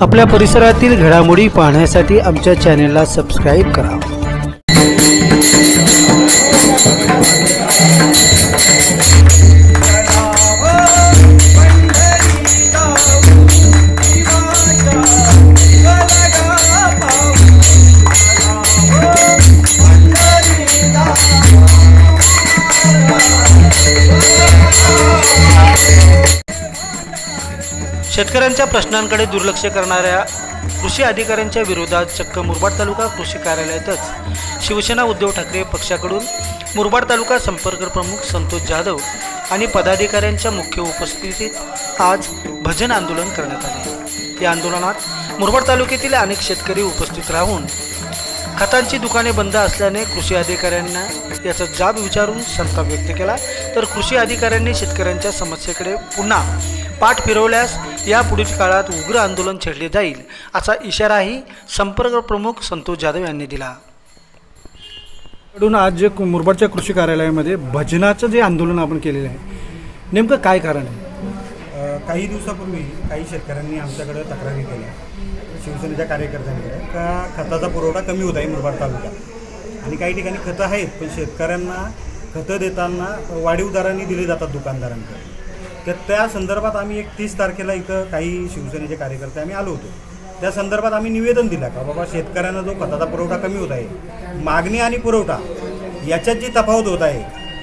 आपल्या परिसरातील घडामोडी पाहण्यासाठी आमच्या चॅनेलला सबस्क्राईब करा. शेतकऱ्यांच्या प्रश्नांकडे दुर्लक्ष करणाऱ्या कृषी अधिकाऱ्यांच्या विरोधात चक्क मुरबाड तालुका कृषी कार्यालयातच शिवसेना उद्धव ठाकरे पक्षाकडून मुरबाड तालुका संपर्क प्रमुख संतोष जाधव आणि पदाधिकाऱ्यांच्या मुख्य उपस्थितीत आज भजन आंदोलन करण्यात आले. या आंदोलनात मुरबाड तालुक्यातील अनेक शेतकरी उपस्थित राहून खतांची दुकाने बंद असल्याने कृषी अधिकाऱ्यांना याचा जाब विचारून संताप व्यक्त केला. तर कृषी अधिकाऱ्यांनी शेतकऱ्यांच्या समस्येकडे पुन्हा पाठ फिरवल्यास यापुढील काळात उग्र आंदोलन छेडले जाईल असा इशाराही संपर्क प्रमुख संतोष जाधव यांनी दिला. कडून आज जे मुरबाडच्या कृषी कार्यालयामध्ये भजनाचं जे आंदोलन आपण केलेलं आहे नेमकं काय कारण आहे? काही दिवसापूर्वी काही शेतकऱ्यांनी आमच्याकडे तक्रारी केल्या. शिवसेनेच्या कार्यकर्त्यांकडे. का खताचा पुरवठा कमी होत आहे मुरबाड तालुक्यात? आणि काही ठिकाणी खतं आहेत पण शेतकऱ्यांना खतं देताना वाढीव दरांनी दिले जातात दुकानदारांकडे. तर त्या संदर्भात आम्ही एक तीस तारखेला इथं काही शिवसेनेचे कार्यकर्ते आम्ही आलो होतो. त्या संदर्भात आम्ही निवेदन दिलं का बाबा शेतकऱ्यांना जो खताचा पुरवठा कमी होत आहे मागणी आणि पुरवठा याच्यात जी तफावत होत आहे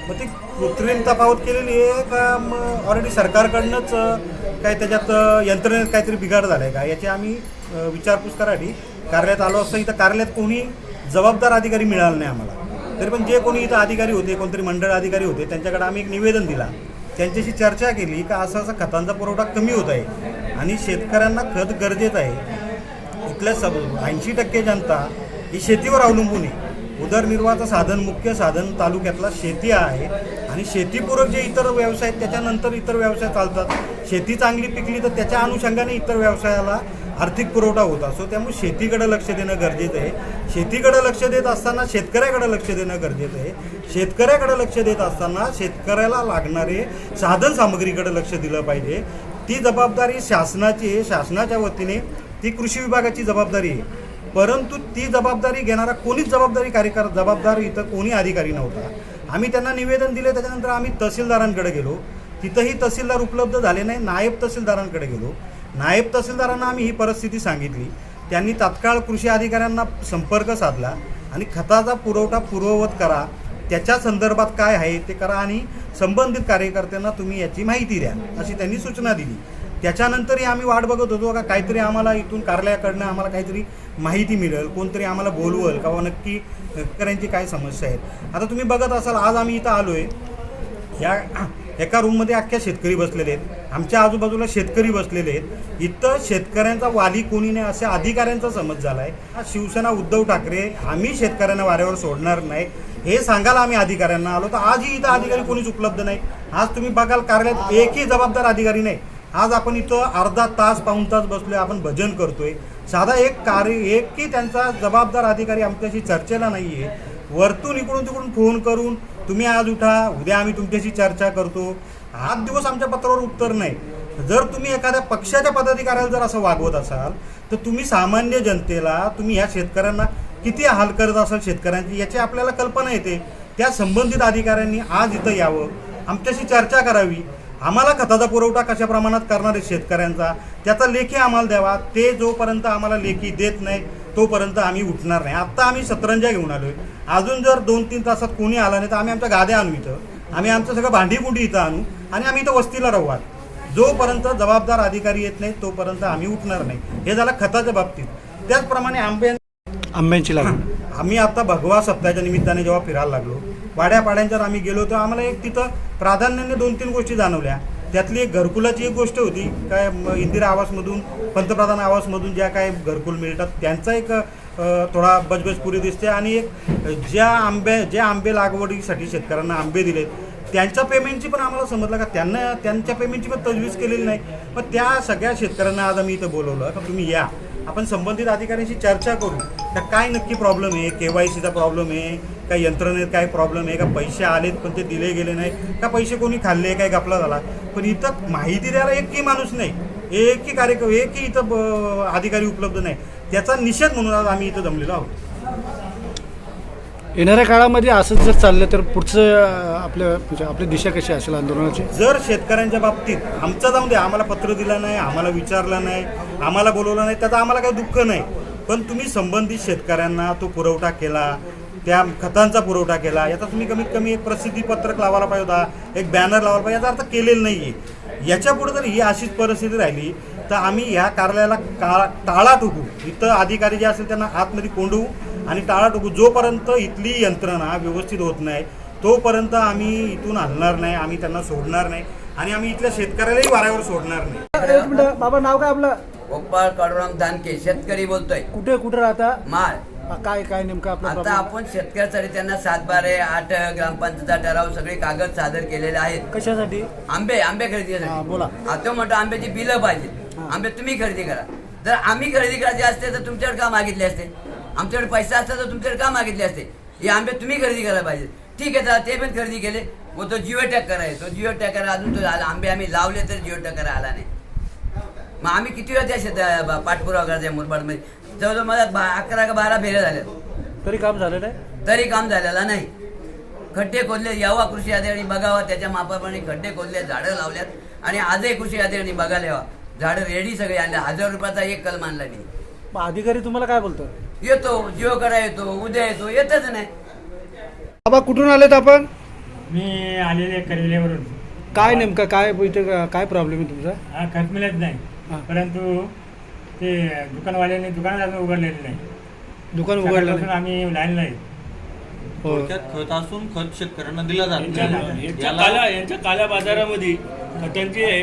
मग ती कृत्रिम तफावत केलेली आहे का मग ऑलरेडी सरकारकडनंच काय त्याच्यात यंत्रणेत काहीतरी बिघाड झाला आहे का? याची आम्ही विचारपूस करायची कार्यालयात आलो असता इथं कार्यालयात कोणी जबाबदार अधिकारी मिळाला नाही आम्हाला. तरी पण जे कोणी इथं अधिकारी होते कोणतरी मंडळ अधिकारी होते त्यांच्याकडे आम्ही एक निवेदन दिला. त्यांच्याशी चर्चा केली का असं असं खतांचा पुरवठा कमी होत आहे आणि शेतकऱ्यांना खत गरजेचं आहे. इथल्या सब ऐंशी टक्के जनता ही शेतीवर अवलंबून आहे. उदरनिर्वाहाचं साधन मुख्य साधन तालुक्यातला शेती आहे आणि शेतीपूरक जे इतर व्यवसाय आहेत त्याच्यानंतर इतर व्यवसाय चालतात. शेती चांगली पिकली तर त्याच्या अनुषंगाने इतर व्यवसायाला आर्थिक पुरवठा होत असतो. त्यामुळे शेतीकडे लक्ष देणं गरजेचं आहे. शेतीकडे लक्ष देत असताना शेतकऱ्याकडे लक्ष देणं गरजेचं आहे. शेतकऱ्याकडे लक्ष देत असताना शेतकऱ्याला लागणारे साधन सामग्रीकडे लक्ष दिलं पाहिजे. ती जबाबदारी शासनाची आहे. शासनाच्या वतीने ती कृषी विभागाची जबाबदारी आहे. परंतु ती जबाबदारी घेणारा कोणीच जबाबदारी कार्यकार जबाबदार इथं कोणी अधिकारी नव्हता. आम्ही त्यांना निवेदन दिले. त्याच्यानंतर आम्ही तहसीलदारांकडे गेलो. तिथंही तहसीलदार उपलब्ध झाले नाही. नायब तहसीलदारांकडे गेलो. नायब तहसीलदारांना आम्ही ही परिस्थिती सांगितली. त्यांनी तात्काळ कृषी अधिकाऱ्यांना संपर्क साधला आणि खताचा पुरवठा पूर्ववत करा. त्याच्या संदर्भात काय आहे ते करा आणि संबंधित कार्यकर्त्यांना तुम्ही याची माहिती द्या अशी त्यांनी सूचना दिली. त्याच्यानंतरही आम्ही वाट बघत होतो का काहीतरी आम्हाला इथून कार्यालयाकडनं आम्हाला काहीतरी माहिती मिळेल कोणतरी आम्हाला बोलवल का बुवा नक्की शेतकऱ्यांची काय समस्या आहेत. आता तुम्ही बघत असाल आज आम्ही इथं आलो आहे या एका रूममध्ये अख्ख्या शेतकरी बसलेले आहेत. आमच्या आजूबाजूला शेतकरी बसलेले आहेत. इथं शेतकऱ्यांचा वाली कोणी नाही असे अधिकाऱ्यांचा समज झाला आहे शिवसेना उद्धव ठाकरे आम्ही शेतकऱ्यांना वाऱ्यावर सोडणार नाही. हे सांगायला आम्ही अधिकाऱ्यांना आलो तर आजही इथं अधिकारी कोणीच उपलब्ध नाही. आज तुम्ही बघाल कार्यालयात एकही जबाबदार अधिकारी नाही. आज आपण इथं अर्धा तास पाऊण तास बसलोय आपण भजन करतोय. साधा एक कार्य एकही त्यांचा जबाबदार अधिकारी आमच्याशी चर्चेला नाही आहे वरतून इकडून तिकडून फोन करून तुम्ही आज उठा उद्या आम्ही तुमच्याशी चर्चा करतो. आठ दिवस आमच्या पत्रावर उत्तर नाही. जर तुम्ही एखाद्या पक्षाच्या पदाधिकाऱ्याला जर असं वागवत असाल तर तुम्ही सामान्य जनतेला तुम्ही ह्या शेतकऱ्यांना किती हाल करत असाल शेतकऱ्यांची याची आपल्याला कल्पना येते. त्या संबंधित अधिकाऱ्यांनी आज इथं यावं आमच्याशी चर्चा करावी. आम्हाला खताचा पुरवठा कशा प्रमाणात करणार आहे शेतकऱ्यांचा? त्याचा लेखी आम्हाला द्यावा. ते जोपर्यंत आम्हाला लेखी देत नाही तोपर्यंत आम्ही उठणार नाही. आत्ता आम्ही सतरंजा घेऊन आलोय. अजून जर दोन तीन तासात कोणी आला नाही तर आम्ही आमच्या गाद्या आणू इथं. आम्ही आमचं सगळं भांडीकुंडी इथं आणू आणि आम्ही इथं वस्तीला राहू आज. जोपर्यंत जबाबदार अधिकारी येत नाही तोपर्यंत आम्ही उठणार नाही. हे झालं खताच्या बाबतीत. त्याचप्रमाणे आंबे आंब्यांची लागवड. आम्ही आता भगवा सप्ताहाच्या निमित्ताने जेव्हा फिरायला लागलो वाड्या पाड्यांच्यात आम्ही गेलो तर आम्हाला एक तिथं प्राधान्याने दोन तीन गोष्टी जाणवल्या. त्यातली एक घरकुलाची एक गोष्ट होती. काय इंदिरा आवासमधून पंतप्रधान आवासमधून ज्या काय घरकुल मिळतात त्यांचा एक थोडा बजबजपुरी दिसते आणि एक ज्या आंब्या ज्या आंबे लागवडीसाठी शेतकऱ्यांना आंबे दिलेत त्यांच्या पेमेंटची पण आम्हाला समजलं का त्यांना त्यांच्या पेमेंटची पण तजवीज केलेली नाही. पण त्या सगळ्या शेतकऱ्यांना आज आम्ही इथं बोलवलं का तुम्ही या. आपण संबंधित अधिकाऱ्यांशी चर्चा करू. का काय नक्की प्रॉब्लेम आहे? के वाय सीचा प्रॉब्लेम आहे? का यंत्रणेत काय प्रॉब्लेम आहे? का पैसे आलेत पण ते दिले गेले नाही का पैसे कोणी खाल्ले? काय गपला झाला? पण इथं माहिती द्यायला एकही माणूस नाही. एकही कार्यक्रम एकही इथं अधिकारी उपलब्ध नाही. त्याचा निषेध म्हणून आज आम्ही इथं जमलेलो आहोत. येणाऱ्या काळामध्ये असंच जर चाललं तर पुढचं आपल्या म्हणजे आपली दिशा कशी असेल आंदोलनाची? जर शेतकऱ्यांच्या बाबतीत आमचं जाऊन दे आम्हाला पत्र दिलं नाही आम्हाला विचारलं नाही आम्हाला बोलवलं नाही त्याचं आम्हाला काही दुःख नाही. पण तुम्ही संबंधित शेतकऱ्यांना तो पुरवठा केला त्या खतांचा पुरवठा केला याचा तुम्ही कमीत कमी एक प्रसिद्धी पत्रक लावायला पाहिजे होता एक बॅनर लावायला पाहिजे याचा अर्थ केलेला नाही आहे याच्यापुढे जर ही अशीच परिस्थिती राहिली तर आम्ही ह्या कार्यालयाला का टाळा ठोकू इथं अधिकारी जे असेल त्यांना आतमध्ये कोंडू आणि टाळा ठोकू जोपर्यंत इथली यंत्रणा व्यवस्थित होत नाही तोपर्यंत आम्ही इथून हलणार नाही आम्ही त्यांना सोडणार नाही आणि आम्ही इथल्या शेतकऱ्यालाही वाऱ्यावर सोडणार नाही. बाबा नाव काय आपलं? गोपाळ काळूराम दानके शेतकरी बोलतोय. कुठे कुठे राहता? माळ. काय काय नेमकं आपलं आता problem? आपण शेतकऱ्यासाठी त्यांना सात बारे आठ ग्रामपंचायतचा ठराव सगळे कागद सादर केलेले आहेत. कशासाठी? आंबे आंबे हा, खरेदीसाठी बोला. आता म्हणतो आंब्याची बिलं पाहिजे हा. आंबे तुम्ही खरेदी करा. जर आम्ही खरेदी करायचे असते तर तुमच्याकडे का मागितले असते? आमच्याकडे पैसा असता तर तुमच्याकडे का मागितले असते? हे आंबे तुम्ही खरेदी करायला पाहिजे. ठीक आहे तर ते पण खरेदी केले. मग तो जिओ टॅक करायचा. तो जिओ टॅक करा अजून तो आला. आंबे आम्ही लावले तर जिओ करा आला नाही. मग आम्ही किती वेळा त्या शेत बा- पाठपुरावा करायचा मुरबाडमध्ये? जवळजवळ मला बा अकरा का बारा फेऱ्या झाल्या. तरी काम झालं नाही? तरी काम झालेलं नाही. खड्डे खोदले यावा कृषी अधिकारी बघावा त्याच्या मापाप्रमाणे खड्डे खोदले झाडं लावल्यात. आणि आजही कृषी अधिकारी बघायला यावा. झाडं रेडी सगळे आणले हजार रुपयाचा एक कलम आणला मी. मग अधिकारी तुम्हाला काय बोलतात येतो जिओ करा येतो उद्या येतो येतच नाही. बाबा कुठून आलेत आपण? मी आलेले करविल्यावरून काय नेमकं काय इथे काय प्रॉब्लेम आहे तुमचा? हा खत मिळत. नाही. परंतु ते दुकानवाल्याने दुकानात अजून उघडलेलं नाही. दुकान उघडलं सकाळपासून आम्ही लाईनला आहे. हो. थोडक्यात खत असून खत शेतकऱ्यांना दिला जात यांच्या याला काल्या यांच्या काल्या बाजारामध्ये खतांची आहे.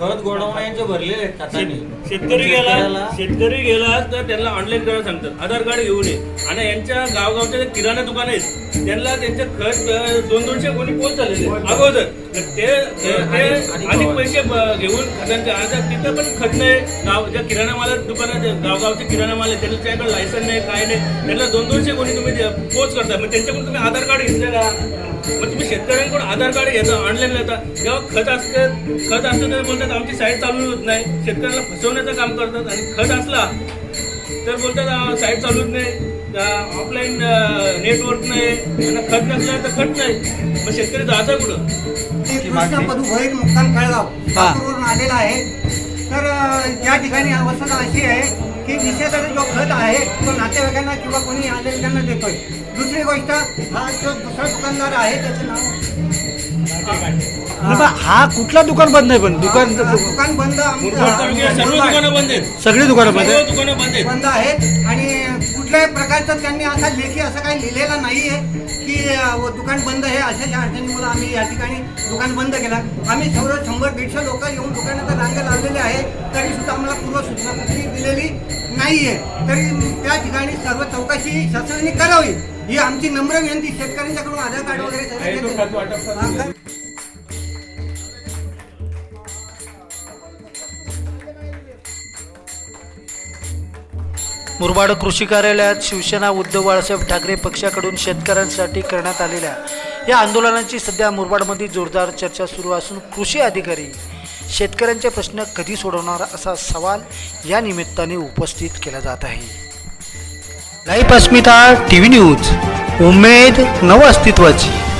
खत गोडाऊन यांचे भरलेले आहेत खतांनी शेतकरी गेला शेतकरी गेला तर त्यांना ऑनलाईन करायला सांगतात. आधार कार्ड घेऊन ये. आणि यांच्या गावगावच्या जे किराणा दुकान आहेत त्यांना त्यांचे खत दोन दोनशे कोणी पोच झालेले अगोदर. ते अधिक पैसे घेऊन खतांचे आता तिथं पण खत नाही. गाव ज्या किराणा माला दुकानात गावगावचे किराणा माल आहे त्यांना त्याच्याकडे लायसन नाही काय नाही. त्यांना दोन दोनशे कोणी तुम्ही पोच करता. मग त्यांच्याकडून तुम्ही आधार कार्ड घेतलं का? मग तुम्ही शेतकऱ्यांकडून आधार कार्ड घेता ऑनलाईन घेता जेव्हा खत असतं खत असतं तर बोलतात आमची साईट चालू होत नाही. शेतकऱ्याला फसवण्याचं काम करतात आणि खत असला तर बोलतात साईट चालू होत नाही ऑफलाईन नेटवर्क नाही आणि खत नसलं तर खत नाही. मग शेतकरी जाता कुठं? कृष्ण मुक्काम कळगाव लातूरवरून आलेला आहे. तर या ठिकाणी अवस्था अशी आहे की निषेधाचा जो खत आहे तो नातेवाईकांना किंवा कोणी आलेल्या त्यांना देतोय. दुसरी गोष्ट हा जो दुसरा दुकानदार आहे त्याचं नाव हा कुठला दुकान बंद आहे पण? दुकान दुकान बंद सर्व दुकानं बंद आहेत. सगळी दुकानं बंद सर्व आहे दुकानं बंद आहेत. बंद आहेत. आणि कुठल्याही प्रकारचं त्यांनी असा लेखी असं काही लिहिलेलं नाही आहे की दुकान बंद आहे अशाच्या अडचणीमुळे आम्ही या ठिकाणी दुकान बंद केला. आम्ही सर्व शंभर दीडशे लोक येऊन दुकानाचा रांग लावलेले आहे तरी सुद्धा आम्हाला पूर्व सूचना कुठली दिलेली नाही आहे तरी त्या ठिकाणी सर्व चौकशी शासनाने करावी ही आमची नम्र विनंती. शेतकऱ्यांच्याकडून आधार कार्ड वगैरे मुरबाड कृषी कार्यालयात शिवसेना उद्धव बाळासाहेब ठाकरे पक्षाकडून शेतकऱ्यांसाठी करण्यात आलेल्या या आंदोलनाची सध्या मुरबाडमध्ये जोरदार चर्चा सुरू असून कृषी अधिकारी शेतकऱ्यांचे प्रश्न कधी सोडवणार असा सवाल या निमित्ताने उपस्थित केला जात आहे. Life Asmita T V news. उमेद नव अस्तित्वाची